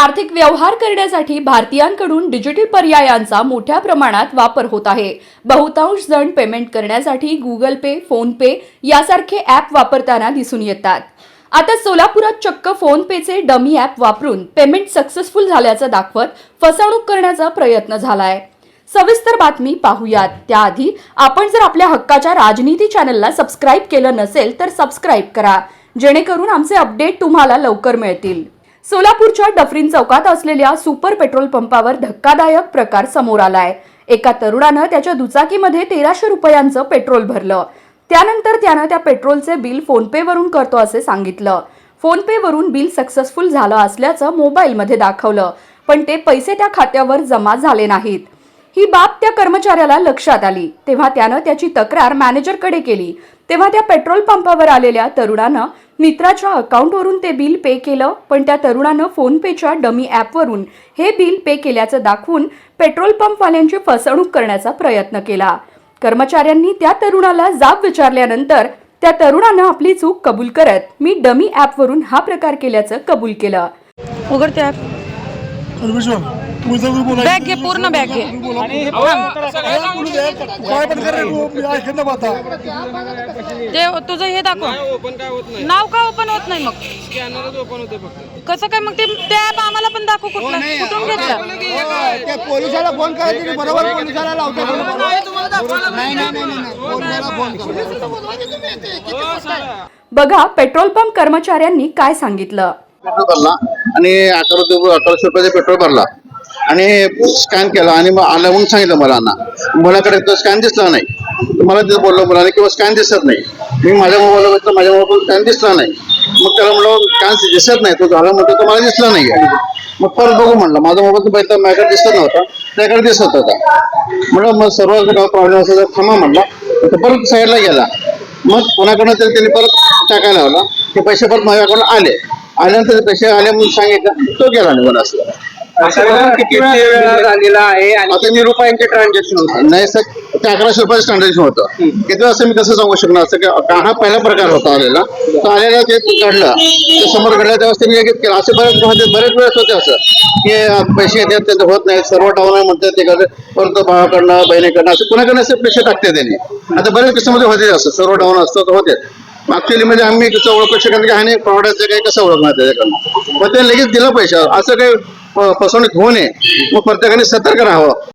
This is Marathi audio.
आर्थिक व्यवहार करण्यासाठी भारतीयांकडून डिजिटल पर्यायांचा मोठ्या प्रमाणात वापर होत आहे. बहुतांश जण पेमेंट करण्यासाठी गुगल पे फोन पे यासारखे ॲप वापरताना दिसून येतात. आता सोलापुरात चक्क फोन पेचे डमी ॲप वापरून पेमेंट सक्सेसफुल झाल्याचं दाखवत फसवणूक करण्याचा प्रयत्न झालाय. सविस्तर बातमी पाहूयात. त्याआधी आपण जर आपल्या हक्काच्या राजनीती चॅनलला सबस्क्राईब केलं नसेल तर सबस्क्राईब करा. जेणेकरून आमचे अपडेट तुम्हाला लवकर मिळतील. सोलापूरच्या डफरीन चौकात असलेल्या सुपर पेट्रोल पंपावर धक्कादायक प्रकार समोर आलाय. एका तरुणानं त्याच्या दुचाकीमध्ये तेराशे रुपयांचं पेट्रोल भरलं. त्यानंतर त्यानं त्या पेट्रोलचे बिल फोनपे वरून करतो असे सांगितलं. फोनपे वरून बिल सक्सेसफुल झालं असल्याचं मोबाईलमध्ये दाखवलं पण ते पैसे त्या खात्यावर जमा झाले नाहीत. ही बाब त्या कर्मचाऱ्याला लक्षात आली. तेव्हा त्यानं त्याची तक्रार मॅनेजरकडे केली. तेव्हा त्या पेट्रोल पंपावर आलेल्या तरुणानं मित्राच्या अकाउंटवरून ते बिल पे केलं पण त्या तरुणानं फोनपेच्या डमी ॲपवरून हे बिल पे केल्याचं दाखवून पेट्रोल पंपवाल्यांची फसवणूक करण्याचा प्रयत्न केला. कर्मचाऱ्यांनी त्या तरुणाला जाब विचारल्यानंतर त्या तरुणानं आपली चूक कबूल करत मी डमी ॲपवरून हा प्रकार केल्याचं कबूल केलं. उघडते ॲप. परमेश्वर तू इथं तू बोला. बॅग घे पूर्ण बॅग घे. काय पण कर रे तू ऐकत ना जे तुझं हे दाखव. ओपन काय होत नाही. नाव का ओपन होत नाही मग? स्कॅनरच ओपन होते फक्त. कसं काय मग ते ते ॲप आम्हाला पण दाखव कुठलं कुठून घेतलं? ते पोलिसाला फोन करायचे बरोबर पोलिसाला लावतो नाही नाही नाही नाही पोलिसाला फोन करा. बघा पेट्रोल पंप कर्मचाऱ्यांनी काय सांगितलं? पेट्रोल भरला आणि अकरा रुपये अकराशे रुपयाचे पेट्रोल भरला. आणि स्कॅन केला आणि मग आलं म्हणून सांगितलं मुलांना. मुलाकडे तो स्कॅन दिसला नाही. मला तिथं बोललो मुलाने किंवा स्कॅन दिसत नाही. मी माझ्या मोबाईलला बघितलं माझ्या मोबाईल स्कॅन दिसला नाही. मग त्याला म्हणलं स्कॅन दिसत नाही तो झाला म्हणतो तो मला दिसला नाही मग परत बघू म्हणलं. माझा मोबाईल बघितला माझ्याकडे दिसत नव्हता. त्याकडे दिसत होता. म्हणलं मग सर्व प्रॉब्लेम असेल तर थांबा म्हणला. तर परत साईडला गेला. मग कोणाकडनं तरी त्यांनी परत टाकायला लावला. ते पैसे परत माझ्याकडून आले. आल्यानंतर पैसे आले म्हणून सांगितलं तो गेला निघून असला किती वेळा झालेला आहे आणि आता किती रुपयांचे ट्रान्झॅक्शन होते नाही सर ते अकराशे रुपयाचं ट्रान्झॅक्शन होतं. किती वेळा मी कसं सांगू शकणार? असं की हा पहिला प्रकार होता आलेला. तो आलेला ते घडलं. ते समोर घडलं तेव्हा त्यांनी लगेच केलं. असे बरेच होते बरेच वेळेस होते असं. की पैसे येतात त्यांचं होत नाही सर्व डाऊन आहे म्हणतात ते करतात. परत भावाकडनं बहिणीकडनं असं कुणाकडनं असे पैसे टाकते त्यांनी. आता बऱ्याच केसामध्ये होते असं. सर्व डाऊन असतं तर होते. ऍक्च्युअली म्हणजे आम्ही कसं ओळख शकत की ह्याने प्रॉडक्टचं काही कसं ओळखणार त्याच्याकडनं? मग ते लगेच दिलं पैसे. असं काही फसवणूक होऊ नये. मग प्रत्येकाने सतर्क राहावं.